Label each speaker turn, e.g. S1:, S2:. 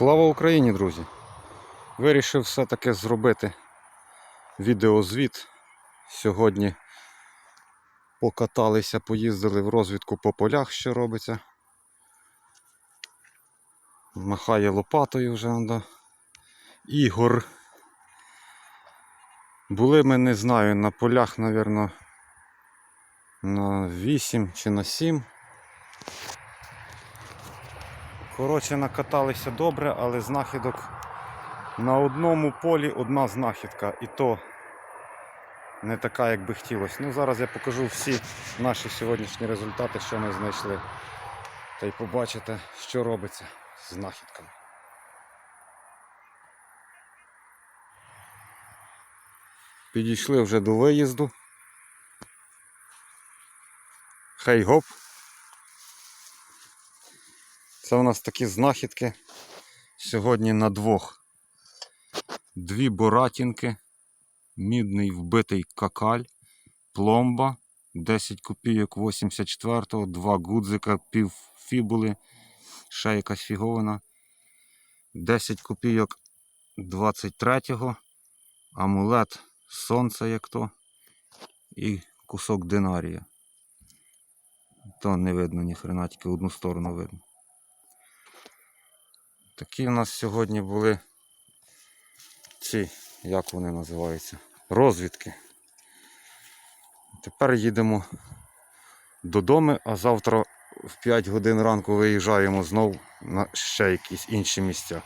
S1: Слава Україні, друзі! Вирішив все-таки зробити відеозвіт. Сьогодні покаталися, поїздили в розвідку по полях, що робиться. Махає лопатою вже. Да. Ігор. Були ми, не знаю, на полях, мабуть, на 8 чи на 7. Коротше, накаталися добре, але знахідок на одному полі одна знахідка. І то не така, як би хотілося. Ну, зараз я покажу всі наші сьогоднішні результати, що ми знайшли. Та й побачите, що робиться з знахідками. Підійшли вже до виїзду. Хей гоп. Це у нас такі знахідки сьогодні на двох. Дві боратінки, мідний вбитий какаль, пломба 10 копійок 84-го, два гудзика, пів фібули, ще якась фіговина. 10 копійок 23-го, амулет сонця як то, і кусок динарія. То не видно ні хрена, тільки одну сторону видно. Такі в нас сьогодні були ці, як вони називаються, розвідки. Тепер їдемо додому, а завтра в 5 годин ранку виїжджаємо знову на ще якісь інші місця.